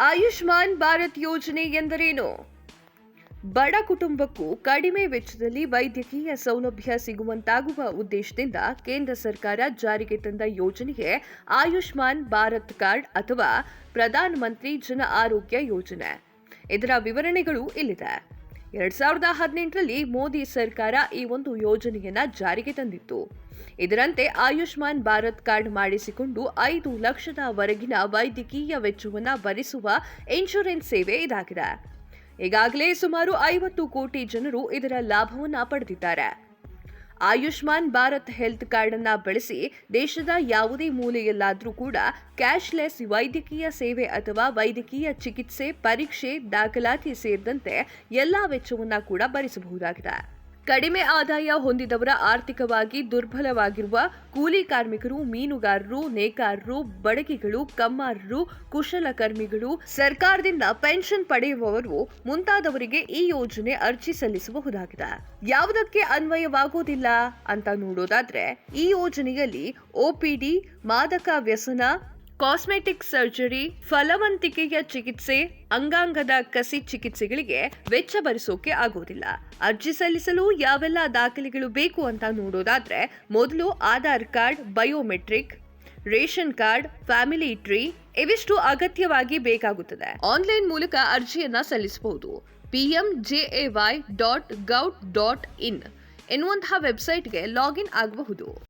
ಆಯುಷ್ಮಾನ್ ಭಾರತ್ ಯೋಜನೆ ಎಂದರೇನು? ಬಡ ಕುಟುಂಬಕ್ಕೂ ಕಡಿಮೆ ವೆಚ್ಚದಲ್ಲಿ ವೈದ್ಯಕೀಯ ಸೌಲಭ್ಯ ಸಿಗುವಂತಾಗುವ ಉದ್ದೇಶದಿಂದ ಕೇಂದ್ರ ಸರ್ಕಾರ ಜಾರಿಗೆ ತಂದ ಯೋಜನೆಗೆ ಆಯುಷ್ಮಾನ್ ಭಾರತ್ ಕಾರ್ಡ್ ಅಥವಾ ಪ್ರಧಾನಮಂತ್ರಿ ಜನ ಆರೋಗ್ಯ ಯೋಜನೆ. ಇದರ ವಿವರಣೆಗಳು ಇಲ್ಲಿದೆ. ಎರಡ್ ಸಾವಿರದ ಹದಿನೆಂಟರಲ್ಲಿ ಮೋದಿ ಸರ್ಕಾರ ಈ ಒಂದು ಯೋಜನೆಯನ್ನ ಜಾರಿಗೆ ತಂದಿತ್ತು. ಇದರಂತೆ ಆಯುಷ್ಮಾನ್ ಭಾರತ್ ಕಾರ್ಡ್ ಮಾಡಿಸಿಕೊಂಡು ಐದು ಲಕ್ಷದವರೆಗಿನ ವೈದ್ಯಕೀಯ ವೆಚ್ಚವನ್ನು ಭರಿಸುವ ಇನ್ಶೂರೆನ್ಸ್ ಸೇವೆ ಇದಾಗಿದೆ. ಈಗಾಗಲೇ ಸುಮಾರು ಐವತ್ತು ಕೋಟಿ ಜನರು ಇದರ ಲಾಭವನ್ನು ಪಡೆದಿದ್ದಾರೆ. ಆಯುಷ್ಮಾನ್ ಭಾರತ್ ಹೆಲ್ತ್ ಕಾರ್ಡ್ ಅನ್ನ ಬಳಸಿ ದೇಶದ ಯಾವುದೇ ಮೂಲೆಯಲ್ಲಾದರೂ ಕೂಡ ಕ್ಯಾಶ್ಲೆಸ್ ವೈದ್ಯಕೀಯ ಸೇವೆ ಅಥವಾ ವೈದ್ಯಕೀಯ ಚಿಕಿತ್ಸೆ, ಪರೀಕ್ಷೆ, ದಾಖಲಾತಿ ಸೇರಿದಂತೆ ಎಲ್ಲ ವೆಚ್ಚವನ್ನು ಕೂಡ ಭರಿಸಬಹುದಾಗಿದೆ. ಕಡಿಮೆ ಆದಾಯ ಹೊಂದಿದವರ ಆರ್ಥಿಕವಾಗಿ ದುರ್ಬಲವಾಗಿರುವ ಕೂಲಿ ಕಾರ್ಮಿಕರು, ಮೀನುಗಾರರು, ನೇಕಾರರು, ಬಡಗಿಗಳು, ಕಮ್ಮಾರರು, ಕುಶಲಕರ್ಮಿಗಳು, ಸರ್ಕಾರದಿಂದ ಪೆನ್ಷನ್ ಪಡೆಯುವವರು ಮುಂತಾದವರಿಗೆ ಈ ಯೋಜನೆ ಅರ್ಜಿ ಸಲ್ಲಿಸಬಹುದಾಗಿದೆ. ಯಾವುದಕ್ಕೆ ಅನ್ವಯವಾಗುವುದಿಲ್ಲ ಅಂತ ನೋಡೋದಾದ್ರೆ, ಈ ಯೋಜನೆಯಲ್ಲಿ ಒಪಿಡಿ ಮಾದಕ ವ್ಯಸನ ಕಾಸ್ಮೆಟಿಕ್ ಸರ್ಜರಿ, ಫಲವಂತಿಕೆಯ ಚಿಕಿತ್ಸೆ, ಅಂಗಾಂಗದ ಕಸಿ ಚಿಕಿತ್ಸೆಗಳಿಗೆ ವೆಚ್ಚ ಭರಿಸೋಕೆ ಆಗೋದಿಲ್ಲ. ಅರ್ಜಿ ಸಲ್ಲಿಸಲು ಯಾವೆಲ್ಲ ದಾಖಲೆಗಳು ಬೇಕು ಅಂತ ನೋಡೋದಾದ್ರೆ ಮೊದಲು Aadhaar card, biometric, ration card, family tree ಇವಿಷ್ಟು ಅಗತ್ಯವಾಗಿ ಬೇಕಾಗುತ್ತದೆ. ಆನ್ಲೈನ್ ಮೂಲಕ ಅರ್ಜಿಯನ್ನ ಸಲ್ಲಿಸಬಹುದು. Y dot gov dot in ಎನ್ನುವಂತಹ ವೆಬ್ಸೈಟ್ಗೆ ಲಾಗಿನ್ ಆಗಬಹುದು.